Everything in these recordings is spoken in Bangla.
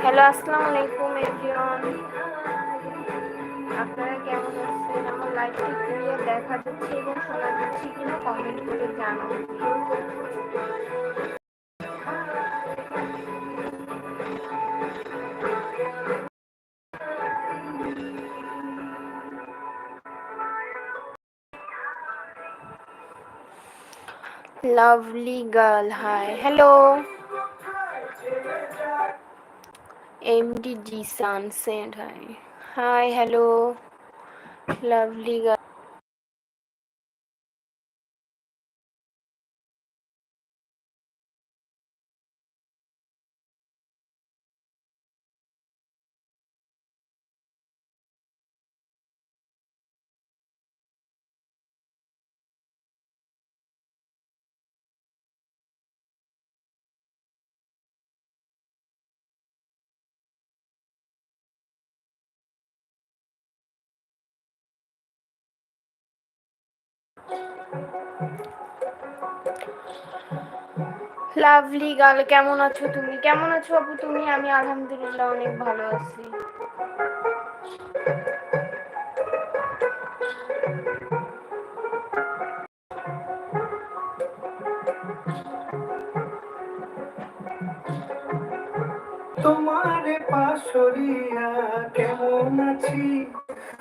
হ্যালো আসসালামু আলাইকুম এভরিওয়ান আপনারা কেমন আছেন? আমার লাইভটি ক্লিয়ার দেখা যাচ্ছে এবং শোনা যাচ্ছে কিনা কমেন্ট করে জানান lovely girl. Hi. Hello. MDG Sun hi. Hi. Hello. Lovely girl. Lovely girl কেমন আছো তুমি? কেমন আছো আপু তুমি? আমি আলহামদুলিল্লাহ অনেক ভালো আছি। তোমার পাশরিয়া, কেমন আছি?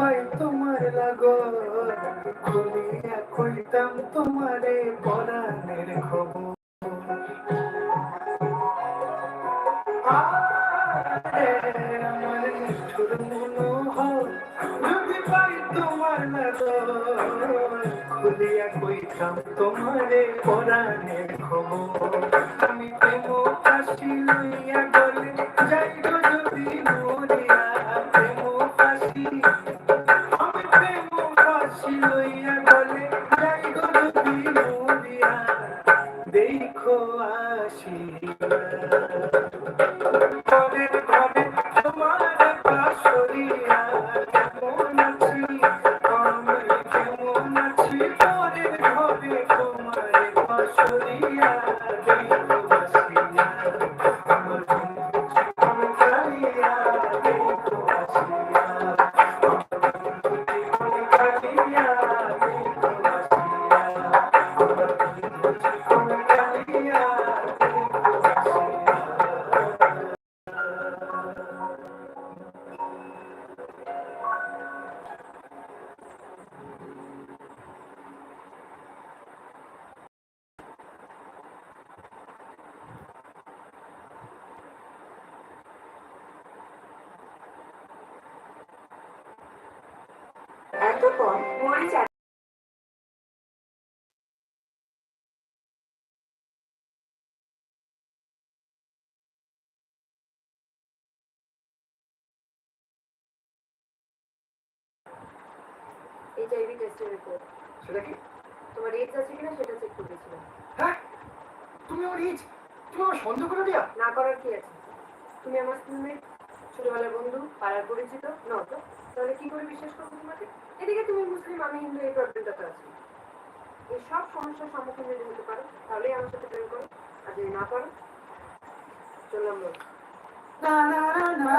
পাই তোমার লাগর। খুলিয়া কইতাম তোমারে পরাণের খবর। যদি পাই তোমার লাগর। খুলিয়া কইতাম তোমারে পরাণের খবর। আমি প্রেম কাশি beautiful. এইচআইভি টেস্টের রিপোর্ট সেটা কি তোমার এইডস আছে কিনা সেটা চেক করেছিলাম হ্যাঁ তুমি আমার ইজ তুমি আমার সন্দেহ করে দিয়া না করার কি আছে তুমি আমার স্কুলমেট ছোটবেলার বন্ধু পাড়ার পরিচিত নও তো তাহলে কি করে বিশ্বাস করব তোমাকে এদিকে তুমি মুসলিম আমি হিন্দু এই প্রবলেমটা তো আছে এই সব সমস্যার সম্মুখীন যদি হতে পারো তাহলেই আমার সাথে প্রেম করো আর যদি না পারো চললাম না না না না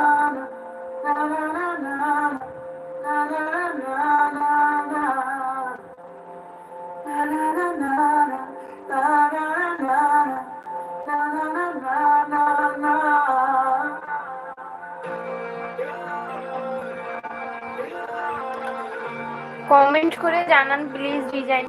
না না না না কমেন্ট করে জানান please design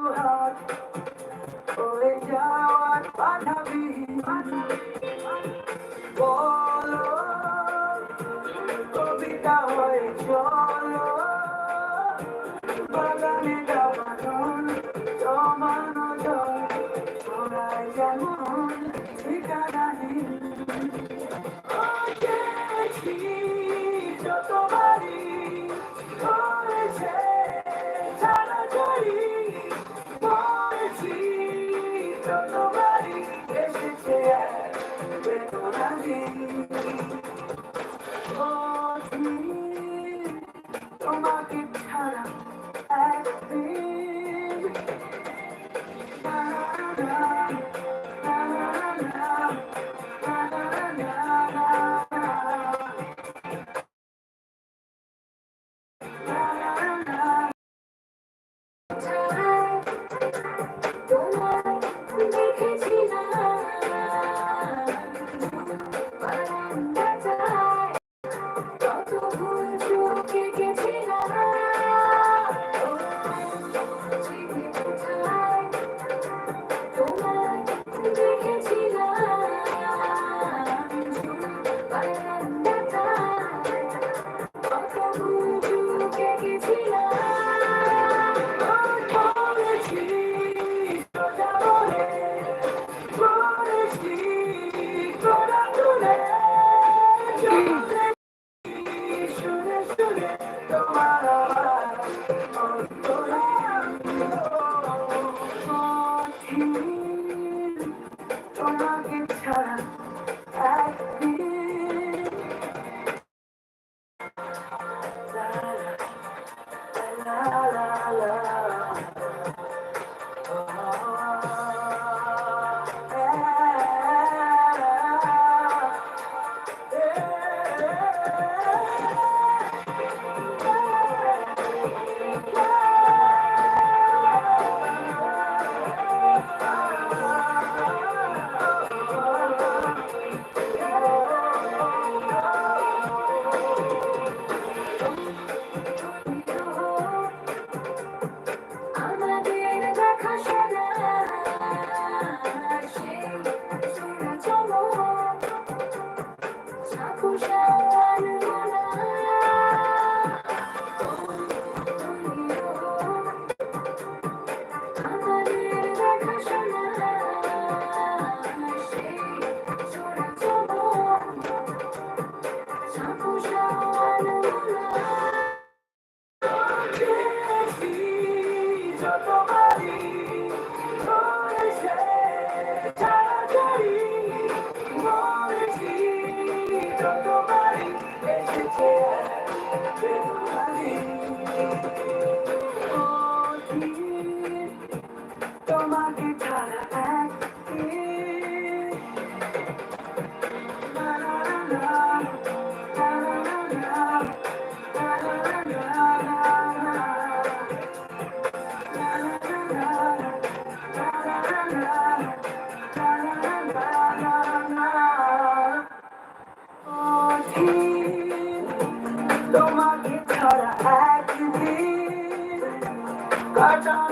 Thank you.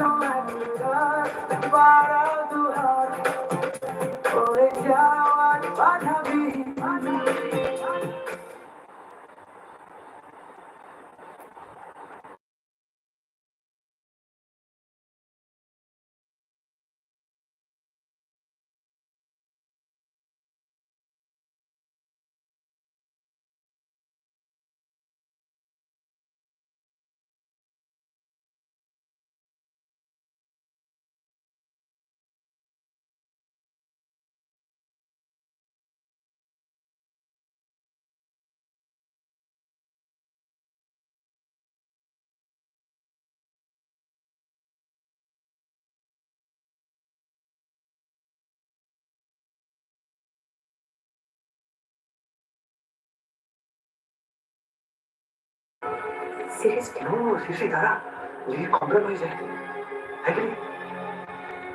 don't let me love. Seriously no CC दादा ये कॉम्प्रोमाइज है है कि नहीं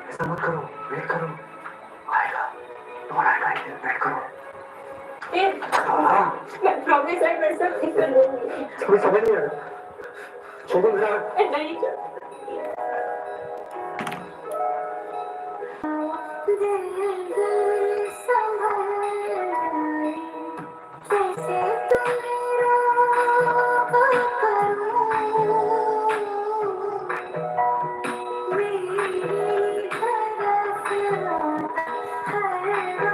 ऐसा मत करो वेट करो। आएगा और आएगा वेट करो। ए हाँ। मैं प्रॉमिस आई मैं सब ठीक कर लूँगी। तुम्हें समझ नहीं आ रहा? छोड़ो मेरा। नहीं Yeah. Oh,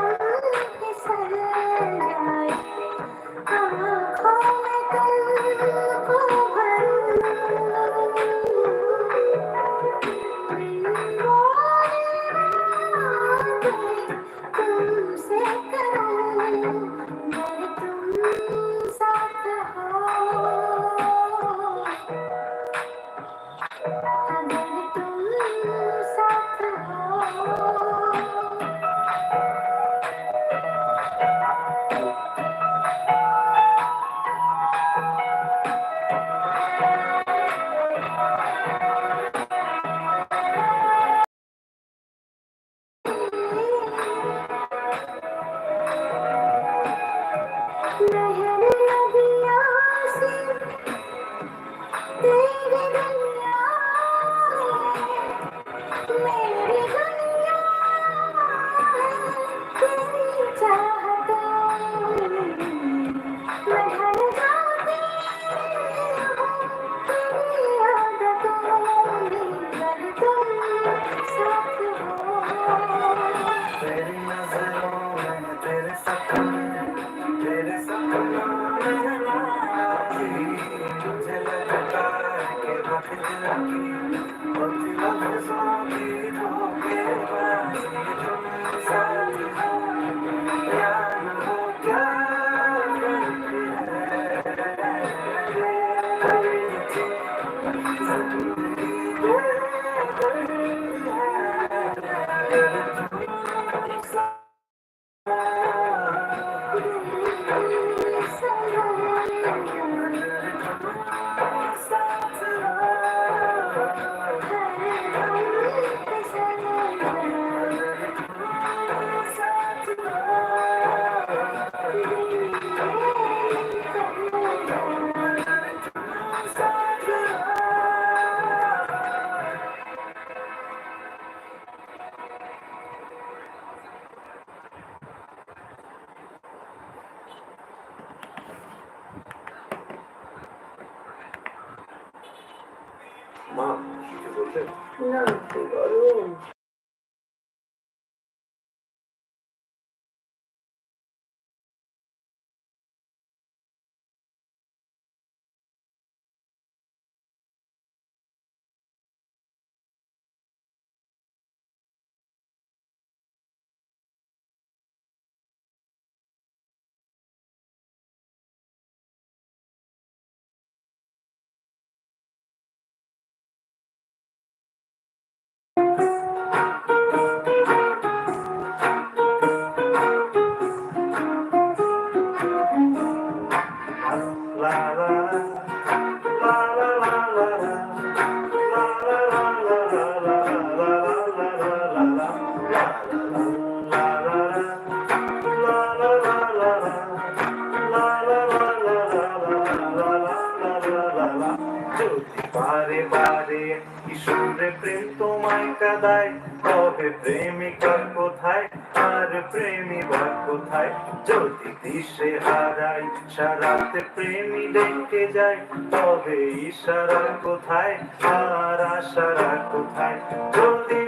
দেয় তবে প্রেমিকা কোথায়? আর প্রেমী কোথায়? যদি দিশে হারাই সারাতে প্রেমী ডেকে যায়, তবে ইশারা কোথায়? আর আশারা কোথায়? যদি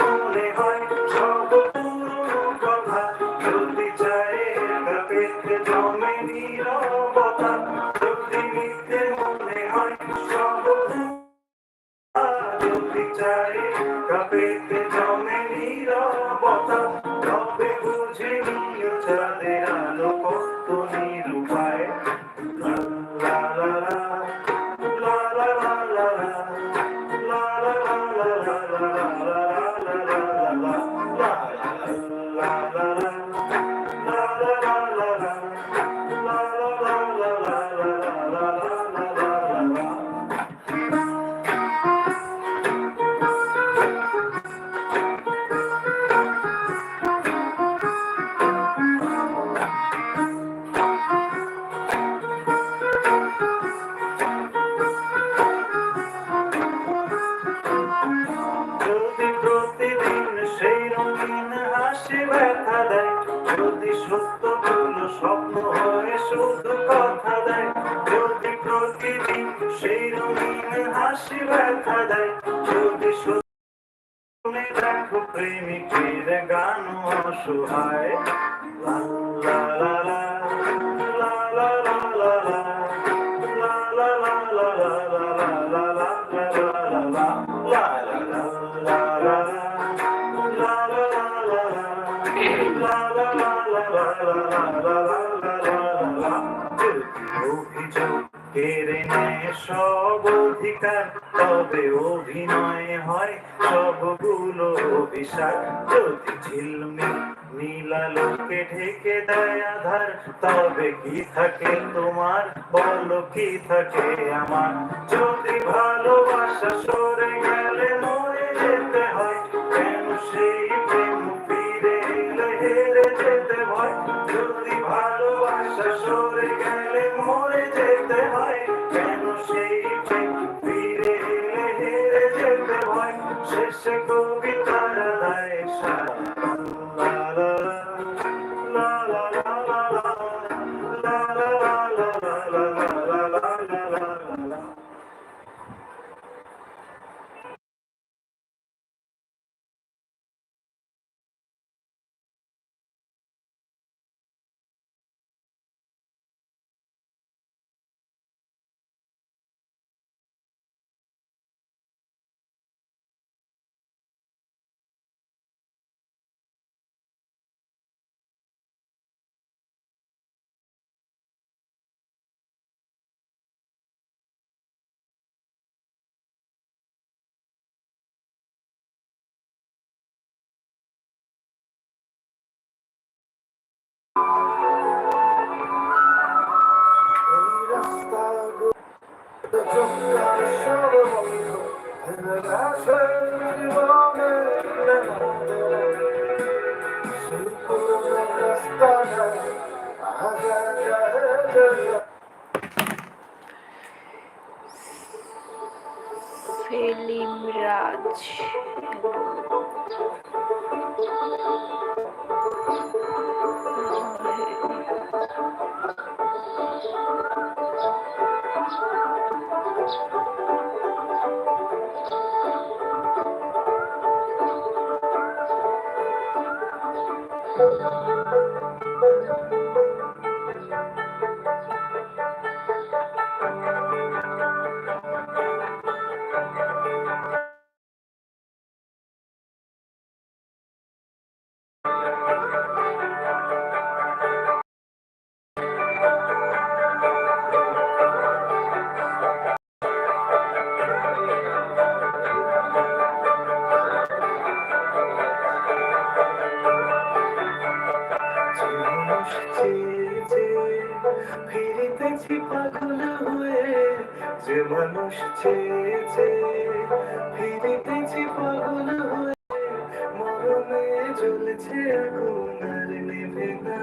মনে হয় কেড়ে নেয় সব অধিকার, তবে অভিনয় হয় সবগুলো অভিশাপ। যদি ঝিলমিল নীলালোকে ঢেকে দেয় আধার, তবে কি থাকে তোমার? বলো কি থাকে আমার? যদি ভালোবাসা সরে গেলে মরে যেতে হয়, কেন সেই যেতে হয় কেন সেই ফিরে হেরে যেতে হয় শেষে কবিতার সেলিম রাজ পাগল হয়ে যে মানুষ চেয়েছে ফিরিতেছি পাগল হয়ে মরণে জ্বলছে আগুন আর নেবে না।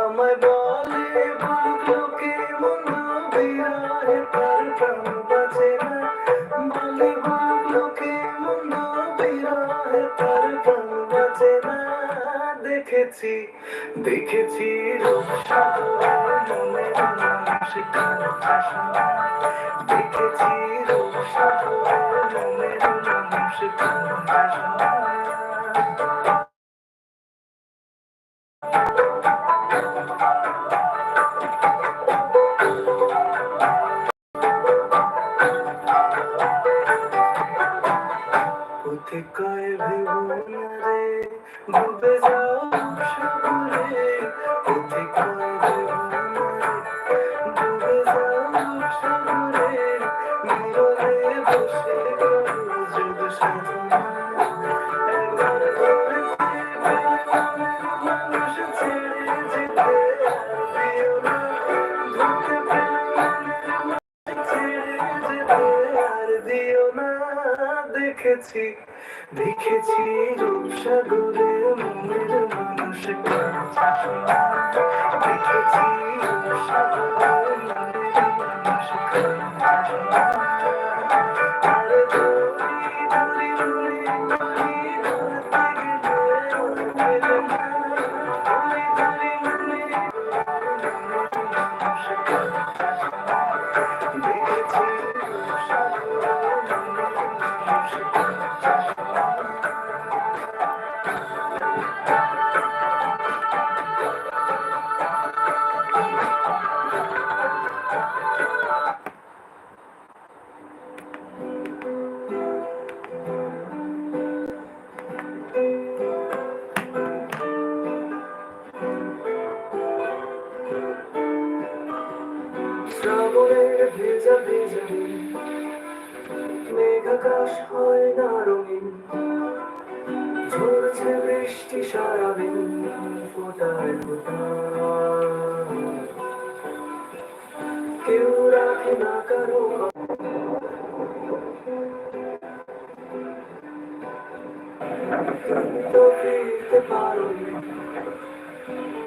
আমার বলে ভাগ্যকে মন বিরাহে তার প্রাণ বাজে না। বলে ভাগ্যকে মন বিরাহে তার প্রাণ বাজে না। দেখেছি দেখেছি রূপ শিখার ভাষা দেখেছি রূপ সাগর মনের নাম শিখার ভাষা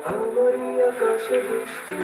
আমারই আকাশে বৃষ্টি